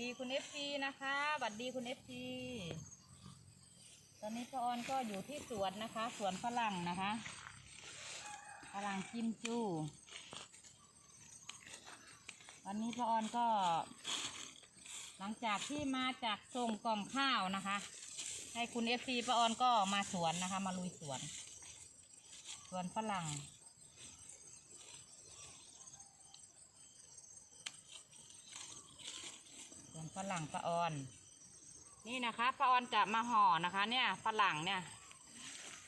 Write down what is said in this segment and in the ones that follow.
ดีคุณเอฟซีนะคะสวัสดีคุณเอฟซีตอนนี้ป้าออนก็อยู่ที่สวนนะคะ สวนฝรั่งนะคะฝรั่งกิมจูวันนี้ป้าออนก็ หลังจากที่มาจากส่งกล่องข้าวนะคะ ให้คุณเอฟซีป้าออนก็มาสวนนะคะ มาลุยสวน สวนฝรั่ง ส่วน ฝรั่งปลาออน นี่นะคะปลาออนจะมาห่อนะคะ เนี่ยฝรั่งเนี่ย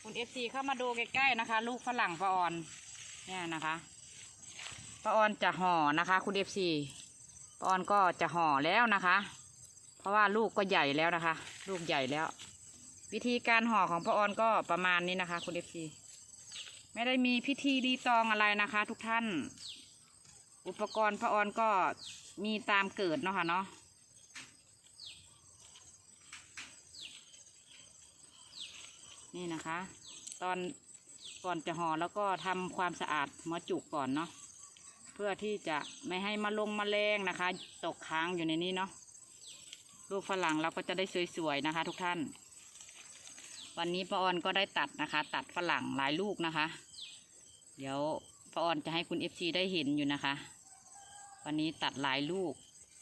คุณเอฟซีเข้ามาดูใกล้ๆนะคะ ลูกฝรั่งปลาออน เนี่ยนะคะปลาออนจะห่อนะคะ คุณเอฟซีปลาออนก็จะห่อแล้วนะคะ เพราะว่าลูกก็ใหญ่แล้วนะคะ ลูกใหญ่แล้ว วิธีการห่อของปลาออนก็ประมาณนี้นะคะ คุณเอฟซีไม่ได้มีพิธีรีตองอะไรนะคะ ทุกท่าน อุปกรณ์ปลาออนก็มีตามเกิดเนาะค่ะเนาะ นี่นะคะ ตอนก่อนจะห่อแล้วก็ทำความสะอาดหัวจุกก่อนเนาะเพื่อที่จะไม่ให้มาลงมาแรงนะคะ ตกค้างอยู่ในนี้เนาะลูกฝรั่งเราก็จะได้สวยๆนะคะ ทุกท่าน วันนี้ป้าออนก็ได้ตัดนะคะ ตัดฝรั่งหลายลูกนะคะ เดี๋ยวป้าออนจะให้คุณเอฟซีได้เห็นอยู่นะคะ วันนี้ตัดหลายลูก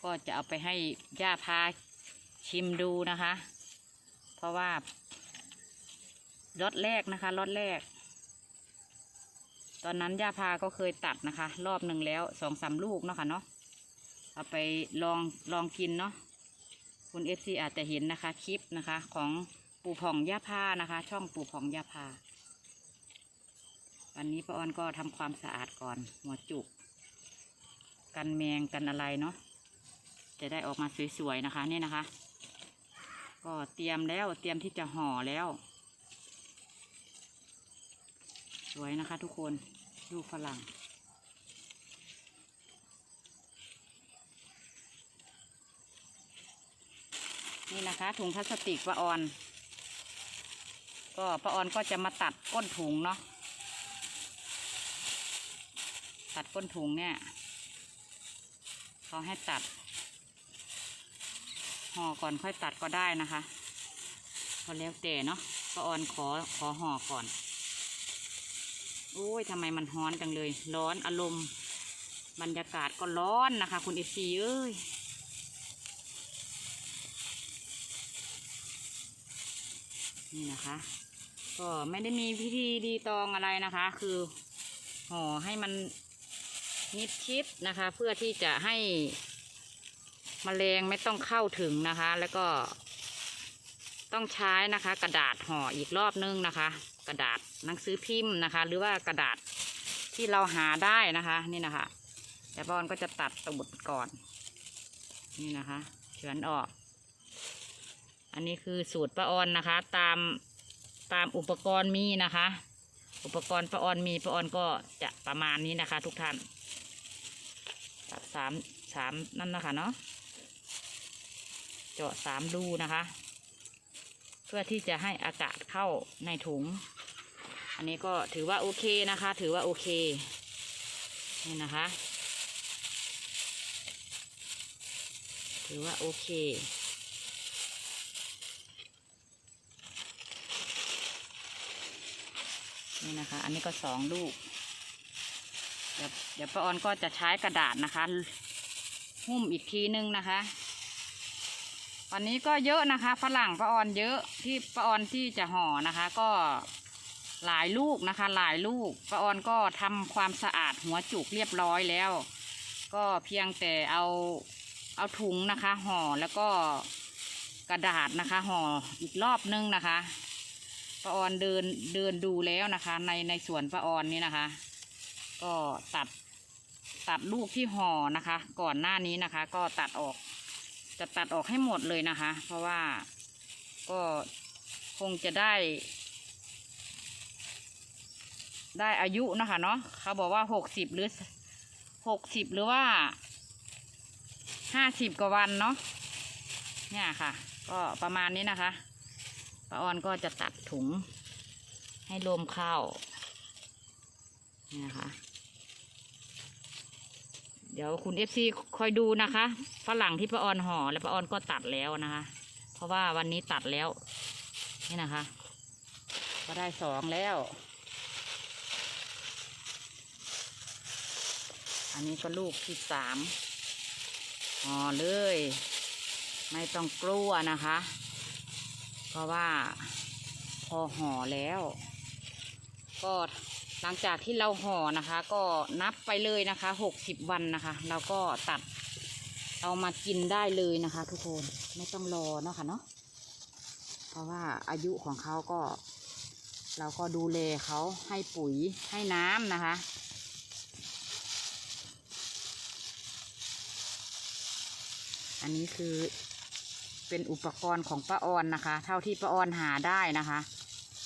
ก็จะเอาไปให้ย่าพาชิมดูนะคะ เพราะว่า รถแรกนะคะรถแรก ตอนนั้นย่าพาก็เคยตัดนะคะ รอบหนึ่งแล้วสองสามลูกเนาะค่ะเนาะเอาไปลองลองกินเนาะคุณเอฟซีอาจจะเห็นนะคะคลิปนะคะ ของปู่ผ่องย่าพานะคะ ช่องปู่ผ่องย่าพาวันนี้ป้าออนก็ทำความสะอาดก่อนหัวจุก กันแมงกันอะไรเนาะจะได้ออกมาสวยๆนะคะ นี่นะคะ ก็เตรียมแล้วเตรียมที่จะห่อแล้ว ส วยนะคะทุกคนลูกฝรั่ง นี่นะคะถุงพลาสติกปะออน ก็ปะออนก็จะมาตัดก้นถุงเนาะตัดก้นถุงเนี่ยเขาให้ตัดห่อก่อนค่อยตัดก็ได้นะคะก็แล้วแต่เนาะปะออนขอขอห่อก่อน โอ้ยทำไมมันร้อนจังเลย ร้อนอารมณ์ บรรยากาศก็ร้อนนะคะ คุณเอฟซีเอ้ยนี่นะคะ ก็ไม่ได้มีพิธีดีตองอะไรนะคะ คือห่อให้มันนิดชิดนะคะ เพื่อที่จะให้มแมลงไม่ต้องเข้าถึงนะคะ แล้วก็ต้องใช้นะคะ กระดาษห่ออีกรอบนึงนะคะ กระดาษหนังสือพิมพ์นะคะ หรือว่ากระดาษที่เราหาได้นะคะนี่นะคะแต่บอลก็จะตัดตูดก่อน นี่นะคะเฉือนออก อันนี้คือสูตรป้าออนนะคะ ตามตามอุปกรณ์มีนะคะ อุปกรณ์ป้าออนมีป้าออนก็จะประมาณนี้นะคะ ทุกท่านตัดสามสามนั่นนะคะเนาะเจาะสามรูนะคะ เพื่อที่จะให้อากาศเข้าในถุง อันนี้ก็ถือว่าโอเคนะคะ ถือว่าโอเคนี่นะคะ ถือว่าโอเคนี่นะคะ อันนี้ก็สองลูก เดี๋ยวเดี๋ยวป้าออนก็จะใช้กระดาษนะคะ หุ้มอีกทีนึงนะคะ วันนี้ก็เยอะนะคะ ฝรั่งป้าออนเยอะที่ป้าออนที่จะห่อนะคะ ก็ หลายลูกนะคะ หลายลูกป้าออนก็ทำความสะอาดหัวจุกเรียบร้อยแล้ว ก็เพียงแต่เอาเอาถุงนะคะ ห่อแล้วก็กระดาษนะคะห่ออีกรอบนึงนะคะป้าออนเดินเดินดูแล้วนะคะ ในในสวนป้าออนนี่นะคะ ก็ตัดตัดลูกที่ห่อนะคะ ก่อนหน้านี้นะคะ ก็ตัดออก จะตัดออกให้หมดเลยนะคะ เพราะว่าก็คงจะได้ ได้อายุนะคะเนาะเขาบอกว่าหกสิบหรือหกสิบหรือว่าห้าสิบกว่าวันเนาะเนี่ยค่ะ ก็ประมาณนี้นะคะป้าออนก็จะตัดถุงให้ลมเข้านี่นะคะ เดี๋ยวคุณเอฟซีคอยดูนะคะฝรั่งที่ป้าออนห่อแล้วป้าออนก็ตัดแล้วนะคะ เพราะว่าวันนี้ตัดแล้ว นี่นะคะ ก็ได้สองแล้ว อันนี้ก็ลูกที่สามห่อเลย ไม่ต้องกลัวนะคะ เพราะว่าพอห่อแล้ว ก็หลังจากที่เราห่อนะคะ ก็นับไปเลยนะคะหกสิบวันนะคะ เราก็ตัดเอามากินได้เลยนะคะ ทุกคนไม่ต้องรอเนาะค่ะเนาะเพราะว่าอายุของเขาก็ เราก็ดูแลเขาให้ปุ๋ยให้น้ำนะคะ อันนี้คือเป็นอุปกรณ์ของป้าออนนะคะ เท่าที่ป้าออนหาได้นะคะ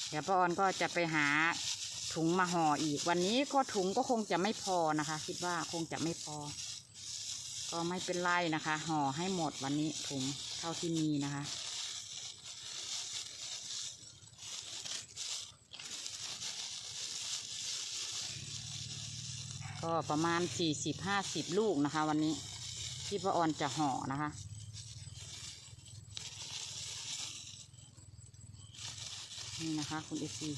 เดี๋ยวป้าออนก็จะไปหาถุงมาห่ออีก วันนี้ก็ถุงก็คงจะไม่พอนะคะ คิดว่าคงจะไม่พอ ก็ไม่เป็นไรนะคะ ห่อให้หมดวันนี้ถุงเท่าที่มีนะคะก็ประมาณสี่สิบห้าสิบลูกนะคะ วันนี้ ที่ป้าออนจะห่อนะคะ นี่นะคะ คุณเอซี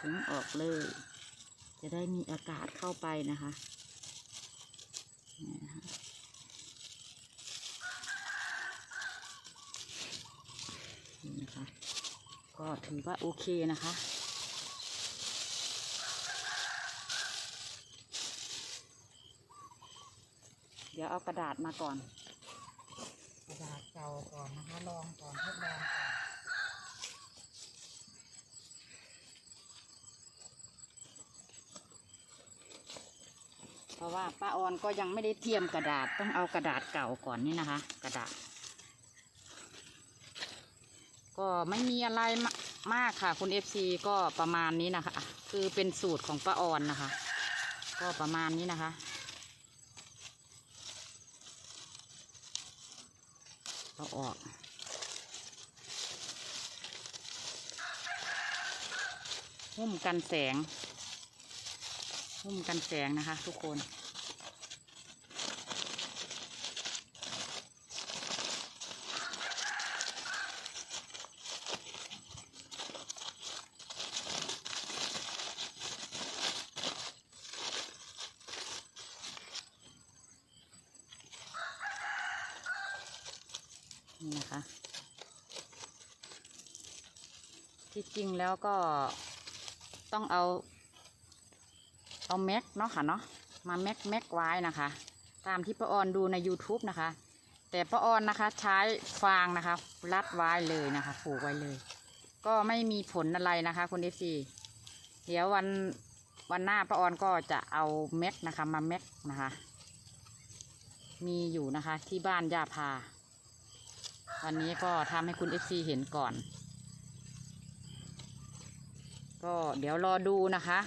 ถึงออกเลย จะได้มีอากาศเข้าไปนะคะนี่นะคะนี่นะคะ ก็ถือว่าโอเคนะคะเดี๋ยวเอากระดาษมาก่อน กระดาษเก่าก่อนนะคะลองก่อนทดลองก่อน เพราะ ว่าป้าออนก็ยังไม่ได้เตรียมกระดาษต้องเอากระดาษเก่าก่อนนี่นะคะ กระดาษ ก็ไม่มีอะไรมามากค่ะ คุณเอฟซีก็ประมาณนี้นะคะ คือเป็นสูตรของป้าออนนะคะ ก็ประมาณนี้นะคะเอาออกหุ้มกันแสงหุ้มกันแสงนะคะ ทุกคน นี่นะคะ ที่จริงแล้วก็ต้องเอา เอาแม็กเนาะค่ะเนาะมาแม็กแม็กไว้นะคะ ตามที่ป้าออนดูใน YouTube นะคะ แต่ป้าออนนะคะใช้ฟางนะคะรัดไว้เลยนะคะผูกไว้เลย ก็ไม่มีผลอะไรนะคะคุณเอฟซีเดี๋ยววันวันหน้าป้าออนก็จะเอาแม็กนะคะมาแม็กนะคะ มีอยู่นะคะที่บ้านย่าพา วันนี้ก็ทำให้คุณ FC เห็นก่อน ก็เดี๋ยวรอดูนะคะ